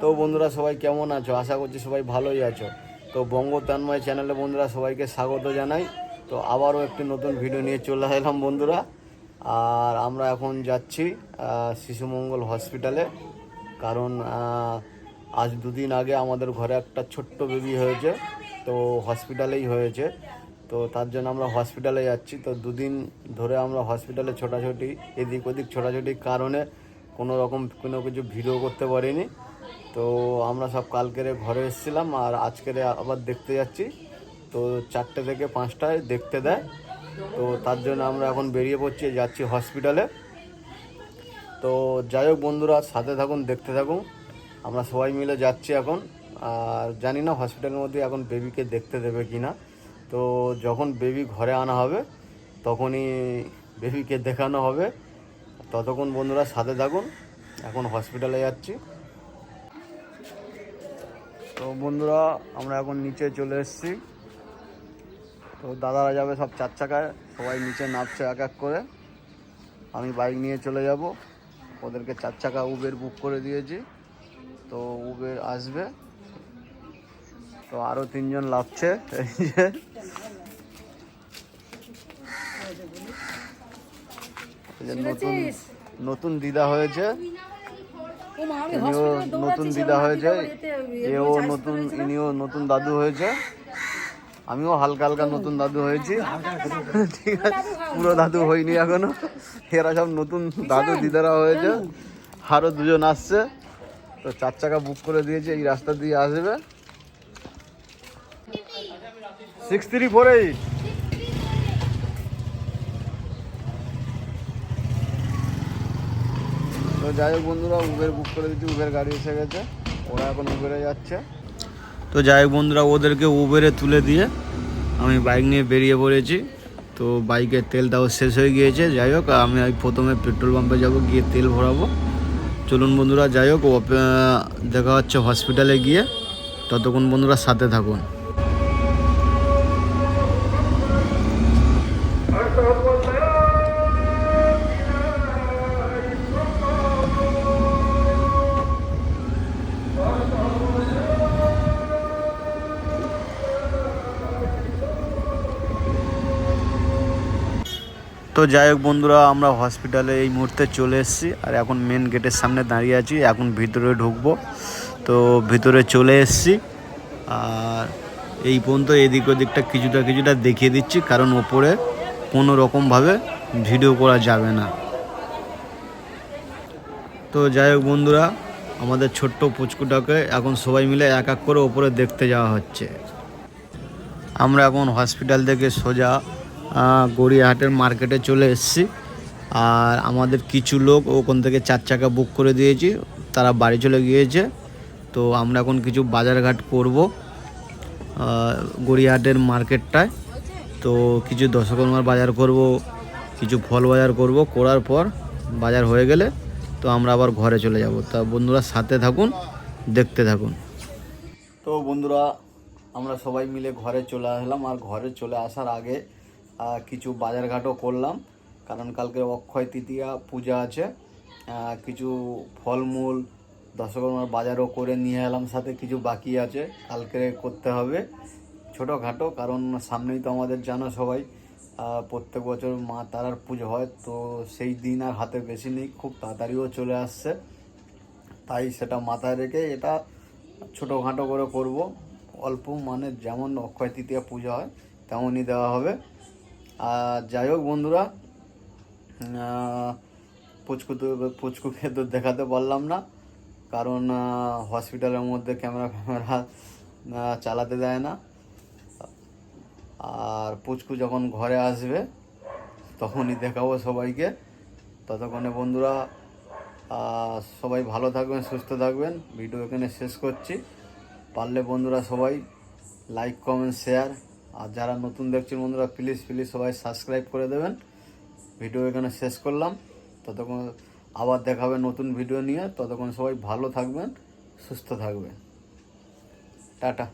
তো বন্ধুরা সবাই কেমন আছো? আশা করছি সবাই ভালোই আছো। তো বঙ্গ তন্ময় চ্যানেলে বন্ধুরা সবাইকে স্বাগত জানাই। তো আবারও একটি নতুন ভিডিও নিয়ে চলে এলাম বন্ধুরা। আর আমরা এখন যাচ্ছি শিশুমঙ্গল হসপিটালে কারণ আজ দুদিন আগে আমাদের ঘরে একটা ছোট্ট বেবি হয়েছে, তো হসপিটালেই হয়েছে। তো তার জন্য আমরা হসপিটালে যাচ্ছি। তো দুদিন ধরে আমরা হসপিটালে ছোটাছুটি, এদিক ওদিক ছোটাছুটির কারণে কোনো রকম কোনো কিছু ভিডিও করতে পারিনি। তো আমরা সব কালকেরে ঘরে এসেছিলাম আর আজকেরে আবার দেখতে যাচ্ছি। তো চারটে থেকে পাঁচটায় দেখতে দেয়। তো তার জন্য আমরা এখন বেরিয়ে পড়ছি, যাচ্ছি হসপিটালে। তো যাই হোক বন্ধুরা, সাথে থাকুন, দেখতে থাকুন। আমরা সবাই মিলে যাচ্ছি এখন। আর জানি না হসপিটালের মধ্যে এখন বেবিকে দেখতে দেবে কি না তো যখন বেবি ঘরে আনা হবে, তখনই বেবিকে দেখানো হবে। ততক্ষণ বন্ধুরা সাথে থাকুন। এখন হসপিটালে যাচ্ছি। তো বন্ধুরা, আমরা এখন নিচে চলে এসেছি। তো দাদারা যাবে সব চার চাকায়, সবাই নিচে নামছে এক এক করে। আমি বাইক নিয়ে চলে যাব। ওদেরকে চার চাকা উবের বুক করে দিয়েছি। তো উবের আসবে। তো আরও তিনজন লাভছে এই যে নতুন নতুন দিদা হয়েছে। ইনিও নতুন দিদা হয়েছে এও নতুন ইনিও নতুন দাদু হয়েছে। আমিও হালকা হালকা নতুন দাদু হয়েছি। ঠিক আছে। পুরো দাদু হয়নি এখনও। এরা সব নতুন দাদু দিদারা হয়েছে। আরও দুজন আসছে। তো চার চাকা বুক করে দিয়েছে এই রাস্তা দিয়ে আসবে। সিক্স থ্রি ফোর এইট তো যাই হোক বন্ধুরা উবের বুক করে দিচ্ছি উবের গাড়ি এসে গেছে। ওরা এখন উবেরে যাচ্ছে। তো যাই হোক বন্ধুরা, ওদেরকে উবেরে তুলে দিয়ে আমি বাইক নিয়ে বেরিয়ে পড়েছি। তো বাইকের তেলটাও শেষ হয়ে গিয়েছে। যাই হোক, আমি প্রথমে পেট্রোল পাম্পে যাব, গিয়ে তেল ভরাবো। চলুন বন্ধুরা, যাই হোক দেখা হচ্ছে হসপিটালে গিয়ে। ততক্ষণ বন্ধুরা সাথে থাকুন। তো যাই হোক বন্ধুরা, আমরা হসপিটালে এই মুহূর্তে চলে এসেছি আর এখন মেন গেটের সামনে দাঁড়িয়ে আছি, এখন ভিতরে ঢুকবো। তো ভিতরে চলে এসেছি আর এই পর্যন্ত এদিক ওদিকটা কিছুটা কিছুটা দেখিয়ে দিচ্ছি, কারণ ওপরে কোনো রকমভাবে ভিডিও করা যাবে না। তো যাই হোক বন্ধুরা, আমাদের ছোট্ট পুচকুটাকে এখন সবাই মিলে এক এক করে ওপরে দেখতে যাওয়া হচ্ছে। আমরা এখন হসপিটাল থেকে সোজা গড়িয়াহাটের মার্কেটে চলে এসেছি। আর আমাদের কিছু লোক ওখান থেকে চার চাকা বুক করে দিয়েছি, তারা বাড়ি চলে গিয়েছে। তো আমরা এখন কিছু বাজারঘাট করব গড়িয়াহাটের মার্কেটটায়। তো কিছু দশকর্মার বাজার করব, কিছু ফল বাজার করব, করার পর বাজার হয়ে গেলে তো আমরা আবার ঘরে চলে যাব। তা বন্ধুরা সাথে থাকুন, দেখতে থাকুন। তো বন্ধুরা, আমরা সবাই মিলে ঘরে চলে আসলাম। আর ঘরে চলে আসার আগে কিছু বাজারঘাটও করলাম। কারণ কালকে অক্ষয় তৃতীয়া পূজা আছে। কিছু ফলমূল দশকর্মার বাজারও করে নিয়ে এলাম, সাথে কিছু বাকি আছে। কালকে করতে হবে ছোটোখাটো, কারণ সামনেই তো আমাদের জানো সবাই প্রত্যেক বছর মা তারার পুজো হয়, তো সেই দিন আর হাতে বেশি নেই, খুব তাড়াতাড়িও চলে আসছে। তাই সেটা মাথায় রেখে এটা ছোটোখাটো করে করব। অল্প মানে যেমন অক্ষয় তৃতীয়া পূজা হয়, তেমনই দেওয়া হবে। আর যাই হোক বন্ধুরা পুচকু তো, পুচকুকে তো দেখাতে পারলাম না, কারণ হসপিটালের মধ্যে ক্যামেরা ফ্যামেরা চালাতে দেয় না। আর পুচকু যখন ঘরে আসবে, তখনই দেখাবো সবাইকে। ততক্ষণে বন্ধুরা সবাই ভালো থাকবেন, সুস্থ থাকবেন। ভিডিও এখানে শেষ করছি। পারলে বন্ধুরা সবাই লাইক কমেন্ট শেয়ার আর যারা নতুন দেখছেন বন্ধুরা প্লিজ প্লিজ সবাই সাবস্ক্রাইব করে দেবেন। ভিডিও এখানে শেষ করলাম। ততক্ষণ আবার দেখাবে নতুন ভিডিও নিয়ে। ততক্ষণ সবাই ভালো থাকবেন, সুস্থ থাকবেন। টাটা।